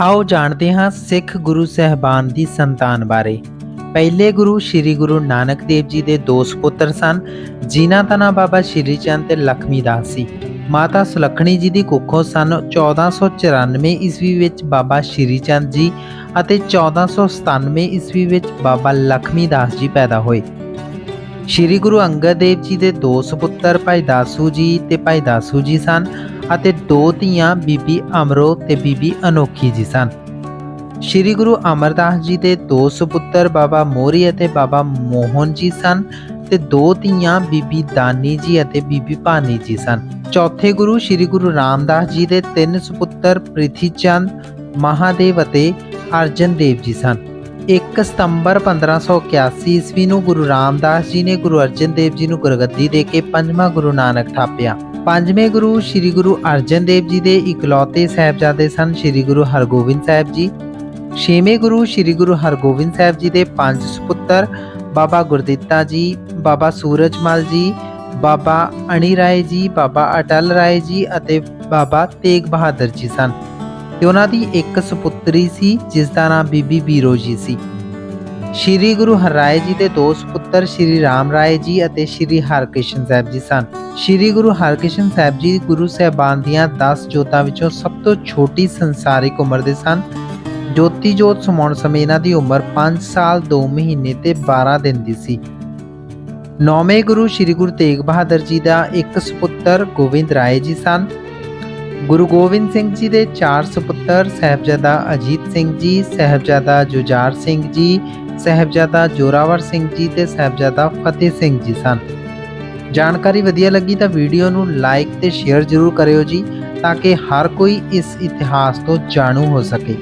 ਆਓ ਜਾਣਦੇ ਹਾਂ ਸਿੱਖ ਗੁਰੂ ਸਹਿਬਾਨ ਦੀ ਸੰਤਾਨ ਬਾਰੇ। ਪਹਿਲੇ ਗੁਰੂ ਸ੍ਰੀ ਗੁਰੂ ਨਾਨਕ ਦੇਵ ਜੀ ਦੇ ਦੋ ਸੁਪੁੱਤਰ ਸਨ, ਜਿਨ੍ਹਾਂ ਦਾ ਨਾਮ ਬਾਬਾ ਸ਼੍ਰੀ ਚੰਦ ਤੇ ਲਖਮੀ ਦਾਸ ਸੀ। ਮਾਤਾ ਸੁਲੱਖਣੀ ਜੀ ਦੀ ਕੁੱਖੋਂ ਸਨ 1494 ਈਸਵੀ ਵਿੱਚ ਬਾਬਾ ਸ਼੍ਰੀ ਚੰਦ ਜੀ ਅਤੇ 1497 ਈਸਵੀ ਵਿੱਚ ਬਾਬਾ ਲਖਮੀ ਦਾਸ ਜੀ ਪੈਦਾ ਹੋਏ। ਸ਼੍ਰੀ ਗੁਰੂ ਅੰਗਦ ਦੇਵ ਜੀ ਦੇ ਦੋ ਸੁਪੁੱਤਰ ਭਾਈ ਦਾਸੂ ਜੀ ਤੇ ਭਾਈ ਦਾਸੂ ਜੀ ਸਨ ਅਤੇ ਦੋ ਧੀਆਂ ਬੀਬੀ ਅਮਰੋ ਤੇ ਬੀਬੀ ਅਨੋਖੀ ਜੀ ਸਨ। ਸ਼੍ਰੀ ਗੁਰੂ ਅਮਰਦਾਸ ਜੀ ਦੇ ਦੋ ਸੁਪੁੱਤਰ ਬਾਬਾ ਮੋਰੀ ਅਤੇ ਬਾਬਾ ਮੋਹਨ ਜੀ ਸਨ ਤੇ ਦੋ ਧੀਆਂ ਬੀਬੀ ਦਾਨੀ ਜੀ ਅਤੇ ਬੀਬੀ ਭਾਨੀ ਜੀ ਸਨ। ਚੌਥੇ ਗੁਰੂ ਸ਼੍ਰੀ ਗੁਰੂ ਰਾਮਦਾਸ ਜੀ ਦੇ ਤਿੰਨ ਸੁਪੁੱਤਰ ਪ੍ਰਿਥੀ ਚੰਦ ਮਹਾਦੇਵ ਅਤੇ ਅਰਜਨ ਦੇਵ ਜੀ ਸਨ। 1 ਸਤੰਬਰ 1581 ਈਸਵੀ ਨੂੰ ਗੁਰੂ ਰਾਮਦਾਸ ਜੀ ਨੇ ਗੁਰੂ ਅਰਜਨ ਦੇਵ ਜੀ ਨੂੰ ਗੁਰਗੱਦੀ ਦੇ ਕੇ ਪੰਜਵਾਂ ਗੁਰੂ ਨਾਨਕ ਥਾਪਿਆ ਪੰਜਵੇਂ ਗੁਰੂ ਸ੍ਰੀ ਗੁਰੂ ਅਰਜਨ ਦੇਵ ਜੀ ਦੇ ਇਕਲੌਤੇ ਸਾਹਿਬਜ਼ਾਦੇ ਸਨ ਸ੍ਰੀ ਗੁਰੂ ਹਰਗੋਬਿੰਦ ਸਾਹਿਬ ਜੀ। ਛੇਵੇਂ ਗੁਰੂ ਸ੍ਰੀ ਗੁਰੂ ਹਰਗੋਬਿੰਦ ਸਾਹਿਬ ਜੀ ਦੇ ਪੰਜ ਸੁਪੁੱਤਰ ਬਾਬਾ ਗੁਰਦਿੱਤਾ ਜੀ, ਬਾਬਾ ਸੂਰਜਮਲ ਜੀ, ਬਾਬਾ ਅਣੀ ਰਾਏ ਜੀ, ਬਾਬਾ ਅਟਲ ਰਾਏ ਜੀ ਅਤੇ ਬਾਬਾ ਤੇਗ ਬਹਾਦਰ ਜੀ ਸਨ। ਤੇ ਉਹਨਾਂ ਦੀ ਇੱਕ ਸੁਪੁੱਤਰੀ ਸੀ, ਜਿਸ ਦਾ ਨਾਮ ਬੀਬੀ ਬੀਰੋ ਜੀ ਸੀ। ਸ਼੍ਰੀ ਗੁਰੂ ਹਰਰਾਏ ਜੀ ਦੇ ਦੋ ਸੁਪੁੱਤਰ ਸ਼੍ਰੀ ਰਾਮ ਰਾਏ ਜੀ ਅਤੇ ਸ਼੍ਰੀ ਹਰਕ੍ਰਿਸ਼ਨ ਸਾਹਿਬ ਜੀ ਸਨ। ਸ਼੍ਰੀ ਗੁਰੂ ਹਰਕ੍ਰਿਸ਼ਨ ਸਾਹਿਬ ਜੀ ਗੁਰੂ ਸਾਹਿਬਾਨ ਦੀਆਂ 10 ਜੋਤਾਂ ਵਿੱਚੋਂ ਸਭ ਤੋਂ ਛੋਟੀ ਸੰਸਾਰਿਕ ਉਮਰ ਦੇ ਸਨ। ਜੋਤੀ ਜੋਤ ਸਮਾਉਣ ਸਮੇਂ ਇਹਨਾਂ ਦੀ ਉਮਰ 5 ਸਾਲ 2 ਮਹੀਨੇ ਤੇ 12 ਦਿਨ ਦੀ ਸੀ। ਨੌਵੇਂ ਗੁਰੂ ਸ਼੍ਰੀ ਗੁਰੂ ਤੇਗ ਬਹਾਦਰ ਜੀ ਦਾ ਇੱਕ ਸੁਪੁੱਤਰ ਗੋਬਿੰਦ ਰਾਏ ਜੀ ਸਨ। ਗੁਰੂ ਗੋਬਿੰਦ ਸਿੰਘ ਜੀ ਦੇ ਚਾਰ ਸੁਪੁੱਤਰ, ਸਹਿਬਜ਼ਾਦਾ ਅਜੀਤ ਸਿੰਘ ਜੀ, ਸਹਿਬਜ਼ਾਦਾ ਜੁਝਾਰ ਸਿੰਘ ਜੀ, ਸਹਿਬਜ਼ਾਦਾ ਜੋਰਾਵਰ ਸਿੰਘ ਜੀ ਤੇ ਸਹਿਬਜ਼ਾਦਾ ਫਤਿਹ ਸਿੰਘ ਜੀ ਸਨ। ਜਾਣਕਾਰੀ ਵਧੀਆ ਲੱਗੀ ਤਾਂ ਵੀਡੀਓ ਨੂੰ ਲਾਈਕ ਤੇ ਸ਼ੇਅਰ ਜ਼ਰੂਰ ਕਰਿਓ ਜੀ, ਤਾਂ ਕਿ ਹਰ ਕੋਈ ਇਸ ਇਤਿਹਾਸ ਤੋਂ ਜਾਣੂ ਹੋ ਸਕੇ।